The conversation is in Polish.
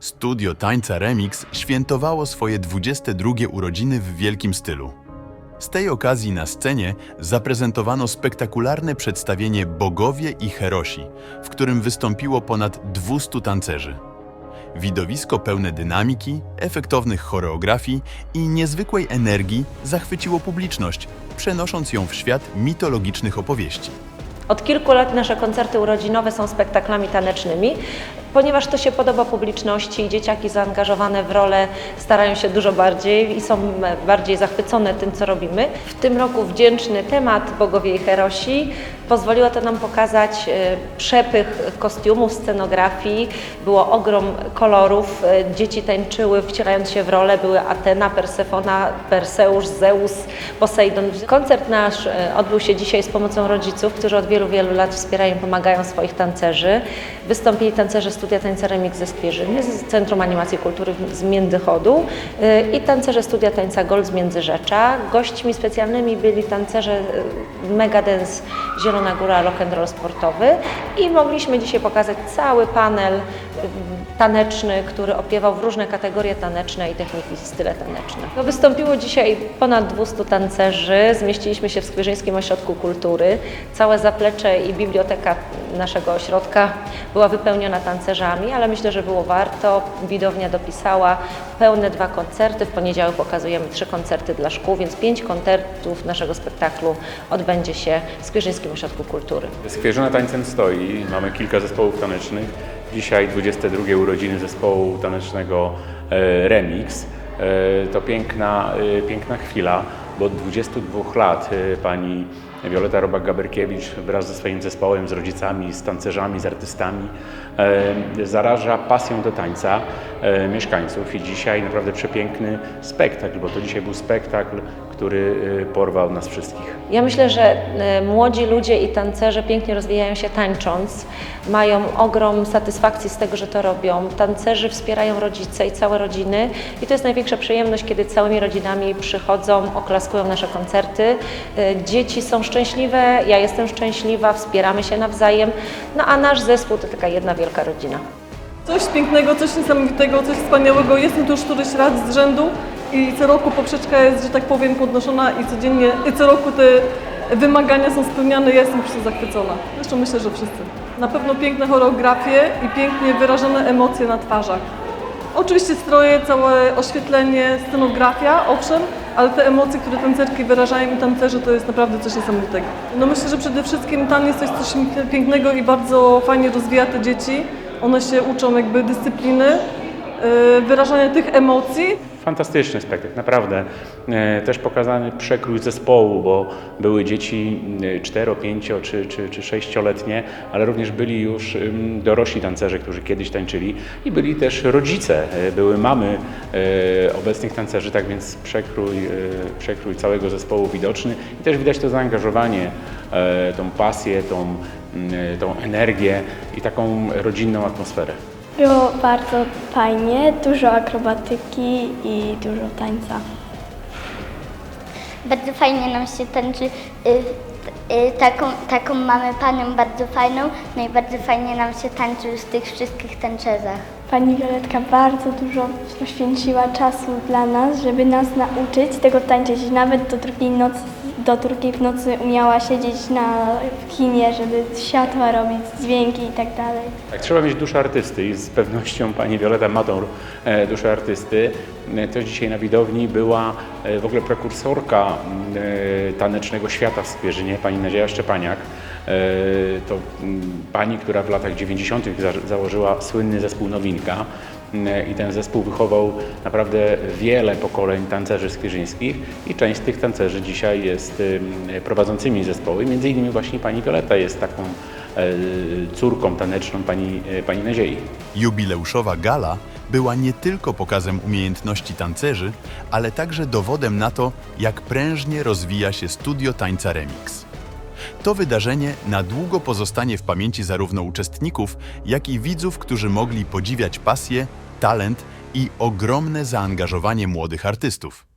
Studio Tańca Remix świętowało swoje 22 urodziny w wielkim stylu. Z tej okazji na scenie zaprezentowano spektakularne przedstawienie Bogowie i Herosi, w którym wystąpiło ponad 200 tancerzy. Widowisko pełne dynamiki, efektownych choreografii i niezwykłej energii zachwyciło publiczność, przenosząc ją w świat mitologicznych opowieści. Od kilku lat nasze koncerty urodzinowe są spektaklami tanecznymi, ponieważ to się podoba publiczności i dzieciaki zaangażowane w rolę starają się dużo bardziej i są bardziej zachwycone tym, co robimy. W tym roku wdzięczny temat Bogowie i Herosi pozwoliło to nam pokazać e, przepych kostiumów, scenografii, było ogrom kolorów, e, dzieci tańczyły wcielając się w rolę, były Atena, Persefona, Perseusz, Zeus, Posejdon. Koncert nasz e, odbył się dzisiaj z pomocą rodziców, którzy od wielu, wielu lat wspierają pomagają swoich tancerzy. Wystąpili tancerze Studia Tańca ze Skwierzyny, z Centrum Animacji Kultury z Międzychodu e, i tancerze Studia Tańca Gold z Międzyrzecza. Gośćmi specjalnymi byli tancerze e, Megadance Zielona Góra Rock and Roll Sportowy i mogliśmy dzisiaj pokazać cały panel y, taneczny, który opiewał w różne kategorie taneczne i techniki i style taneczne. No, wystąpiło dzisiaj ponad 200 tancerzy, zmieściliśmy się w Skwierzyńskim Ośrodku Kultury. Całe zaplecze i biblioteka naszego ośrodka była wypełniona tancerzami, ale myślę, że było warto. Widownia dopisała pełne dwa koncerty. W poniedziałek pokazujemy trzy koncerty dla szkół, więc pięć koncertów naszego spektaklu odbędzie się w Skwierzyńskim Ośrodku Kultury. Skwierzyna tańcem stoi, mamy kilka zespołów tanecznych. Dzisiaj 22 urodziny zespołu tanecznego e, Remix. E, To piękna, e, piękna chwila, bo od 22 lat e, pani Wioleta Robak-Gaberkiewicz wraz ze swoim zespołem, z rodzicami, z tancerzami, z artystami e, zaraża pasją do tańca e, mieszkańców i dzisiaj naprawdę przepiękny spektakl, bo to dzisiaj był spektakl, który porwał nas wszystkich. Ja myślę, że młodzi ludzie i tancerze pięknie rozwijają się tańcząc, mają ogrom satysfakcji z tego, że to robią. Tancerzy wspierają rodzice i całe rodziny i to jest największa przyjemność, kiedy całymi rodzinami przychodzą, oklaskują nasze koncerty. E, Dzieci są szczęśliwe, ja jestem szczęśliwa, wspieramy się nawzajem, no a nasz zespół to taka jedna wielka rodzina. Coś pięknego, coś niesamowitego, coś wspaniałego. Jestem tu już któryś raz z rzędu i co roku poprzeczka jest, że tak powiem, podnoszona i codziennie, i co roku te wymagania są spełniane. Ja jestem prostu zachwycona. Zresztą myślę, że wszyscy. Na pewno piękne choreografie i pięknie wyrażone emocje na twarzach. Oczywiście stroje, całe oświetlenie, scenografia, owszem, ale te emocje, które tancerki wyrażają i tancerze, to jest naprawdę coś niesamowitego. No myślę, że przede wszystkim to jest coś pięknego i bardzo fajnie rozwija te dzieci. One się uczą jakby dyscypliny, yy, wyrażania tych emocji. Fantastyczny spektakl, naprawdę. E, Też pokazany przekrój zespołu, bo były dzieci e, 4, 5 czy, czy, czy 6-letnie, ale również byli już dorośli tancerze, którzy kiedyś tańczyli i byli też rodzice, e, były mamy e, obecnych tancerzy, tak więc przekrój, e, przekrój całego zespołu widoczny i też widać to zaangażowanie, e, tą pasję, tą, e, tą energię i taką rodzinną atmosferę. Było bardzo fajnie, dużo akrobatyki i dużo tańca. Bardzo fajnie nam się tańczy. Y, y, taką, taką mamy panią bardzo fajną, no i bardzo fajnie nam się tańczy w tych wszystkich tancerzach. Pani Violetka bardzo dużo poświęciła czasu dla nas, żeby nas nauczyć tego tańczyć. Nawet do drugiej, nocy, do drugiej w nocy umiała siedzieć na w kinie, żeby światła robić, dźwięki i tak dalej. Tak, trzeba mieć duszę artysty i z pewnością pani Wioleta ma tą e, duszę artysty. E, Też dzisiaj na widowni była w ogóle prekursorka e, tanecznego świata w Skwierzynie, pani Nadzieja Szczepaniak. E, To m, pani, która w latach 90. za- założyła słynny zespół Nowinka m, i ten zespół wychował naprawdę wiele pokoleń tancerzy skwierzyńskich i część z tych tancerzy dzisiaj jest em, prowadzącymi zespoły. Między innymi właśnie pani Wioleta jest taką e, córką taneczną pani, e, pani Nadziei. Jubileuszowa gala była nie tylko pokazem umiejętności tancerzy, ale także dowodem na to, jak prężnie rozwija się studio tańca Remix. To wydarzenie na długo pozostanie w pamięci zarówno uczestników, jak i widzów, którzy mogli podziwiać pasję, talent i ogromne zaangażowanie młodych artystów.